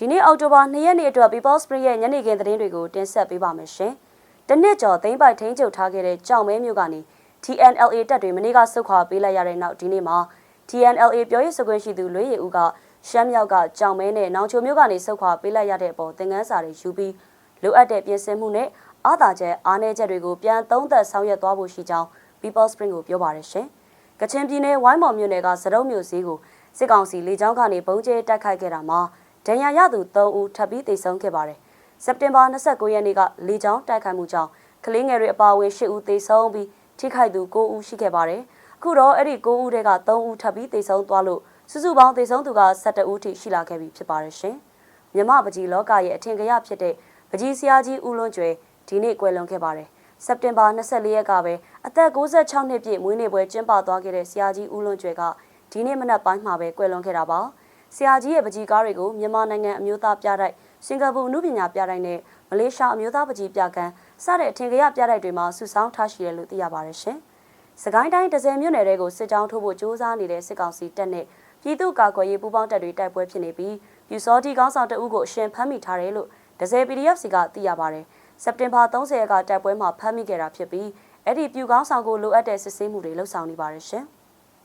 ဒီနေ့အောက်တိုဘာ2ရက်နေ့အတွက် People Spring ရဲ့ညနေခင်းသတင်းတွေကိုတင်ဆက်ပေးပါမယ်ရှင်။တနစ်ကျော်သိန်းပိုက်ထိန်းချုပ်ထားခဲ့တဲ့ကြောင်မဲမြို့ကနေ TNLA တပ်တွေမနေ့ကဆုတ်ခွာပေးလိုက်ရတဲ့နောက်ဒီနေ့မှာ TNLA ပြောရေးဆိုခွင့်ရှိသူလွေးရည်ဦးကရှမ်းမြောက်ကကြောင်မဲနဲ့နောင်ချိုမြို့ကနေဆုတ်ခွာပေးလိုက်ရတဲ့အပေါ်သင်ခန်းစာတွေယူပြီးလိုအပ်တဲ့ပြင်ဆင်မှုနဲ့အားသာချက်အားနည်းချက်တွေကိုပြန်သုံးသပ်ဆောင်ရွက်သွားဖို့ရှိကြောင်း People Spring ကိုပြောပါရရှင်။ကချင်ပြည်နယ်ဝိုင်းမော်မြို့နယ်ကစရုံမြို့စည်းကိုစစ်ကောင်စီလေကြောင်းကနေပုံကျဲတိုက်ခိုက်ခဲ့တာမှာ ဒဏ်ရာရသူ3ဦးထပ်ပြီးသေဆုံးခဲ့ပါတယ်။စက်တင်ဘာ29ရက်နေ့ကလေကြောင်းတိုက်ခိုက်မှုကြောင့်ကလေးငယ်တွေအပါအဝင်10ဦးသေဆုံးပြီးထိခိုက်သူ9ဦးရှိခဲ့ပါတယ်။အခုတော့အဲ့ဒီ9ဦးထဲက3ဦးထပ်ပြီးသေဆုံးသွားလို့စုစုပေါင်းသေဆုံးသူက17ဦးထိရှိလာခဲ့ပြီဖြစ်ပါတယ်ရှင်။မြမပကြီးလောကရဲ့အထင်ကရဖြစ်တဲ့ပကြီးဆရာကြီးဦးလွန်ကျွဲဒီနေ့ကွယ်လွန်ခဲ့ပါတယ်။စက်တင်ဘာ24ရက်ကပဲအသက်66နှစ်ပြည့်မွေးနေ့ပွဲကျင်းပသွားခဲ့တဲ့ဆရာကြီးဦးလွန်ကျွဲကဒီနေ့မနက်ပိုင်းမှာပဲကွယ်လွန်ခဲ့တာပါ။ ဆရာကြီးရဲ့ပကြီးကားတွေကိုမြန်မာနိုင်ငံအမျိုးသားပြတိုက်စင်ကာပူအမှုပညာပြတိုက်နဲ့မလေးရှားအမျိုးသားပကြီးပြကန်းစတဲ့အထင်ကရပြတိုက်တွေမှာစုဆောင်းထားရှိတယ်လို့သိရပါတယ်ရှင်။စကိုင်းတိုင်းဒဇယ်မြို့နယ်တွေကိုစစ်ကြောင်းထိုးဖို့စ조사နေတဲ့စစ်ကောင်စီတပ်နဲ့ပြည်သူ့ကာကွယ်ရေးပူးပေါင်းတပ်တွေတိုက်ပွဲဖြစ်နေပြီးပြူစောတီကောင်းဆောင်တအုပ်ကိုအရှင်ဖမ်းမိထားတယ်လို့ဒဇယ် PDF စီကသိရပါတယ်။စက်တင်ဘာ30ရက်ကတိုက်ပွဲမှာဖမ်းမိခဲ့တာဖြစ်ပြီးအဲ့ဒီပြူကောင်းဆောင်ကိုလိုအပ်တဲ့စစ်ဆေးမှုတွေလှုပ်ဆောင်နေပါတယ်ရှင်။